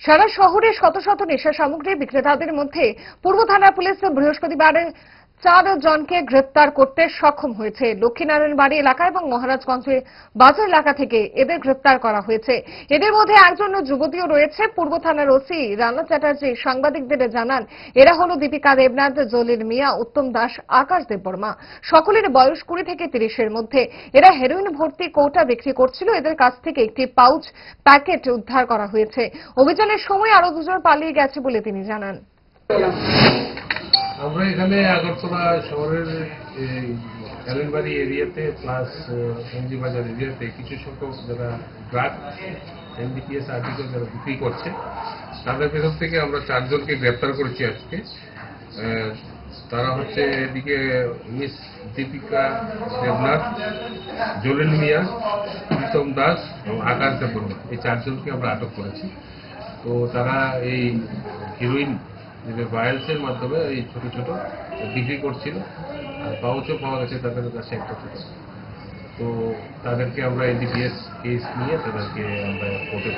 সারা শহরে শত শত নেশা সামগ্রী বিক্রেতাদের মধ্যে পূর্ব থানা পুলিশ বৃহস্পতিবার চার জনকে গ্রেপ্তার করতে সক্ষম হয়েছে লক্ষ্মীনারায়ণ বাড়ি এলাকা এবং মহারাজগঞ্জে বাজার এলাকা থেকে এদের গ্রেপ্তার করা হয়েছে। এদের মধ্যে একজন যুবতীও রয়েছে, পূর্ব থানার ওসি রানা চ্যাটার্জি। সাংবাদিকদের জানান, এরা হলো দীপিকা দেবনাথ, জলিল মিয়া, উত্তম দাস, আকাশ দেববর্মা। সকলের বয়স কুড়ি থেকে তিরিশের মধ্যে। এরা হেরোইন ভর্তি কৌটা বিক্রি করছিল। এদের কাছ থেকে একটি পাউচ, প্যাকেট উদ্ধার করা হয়েছে। অভিযানের সময় আরও দুজন পালিয়ে গেছে বলে তিনি জানান। আমরা এখানে আগরতলা শহরের, এই এরিয়াতে প্লাস এমজি বাজার এরিয়াতে কিছু সংখ্যক যারা ড্রাগ এনডিপিএস আর্টিকেল যারা বিক্রি করছে, তাদের ভেতর থেকে আমরা চারজনকে গ্রেপ্তার করেছি আজকে। তারা হচ্ছে এদিকে মিস দীপিকা দেবনাথ জলিল মিয়া, প্রীতম দাস এবং আকাশ দেববর্মা এই চারজনকে আমরা আটক করেছি। তো তারা এই হিরোইন ভায়ালসের মাধ্যমে এই ছোট ছোট বিক্রি করছিল। আর পাউচও পাওয়া গেছে তাদের কাছে একটা ছোট তো তাদেরকে আমরা এনডিপিএস কেস নিয়ে তাদেরকে আমরা কোর্টে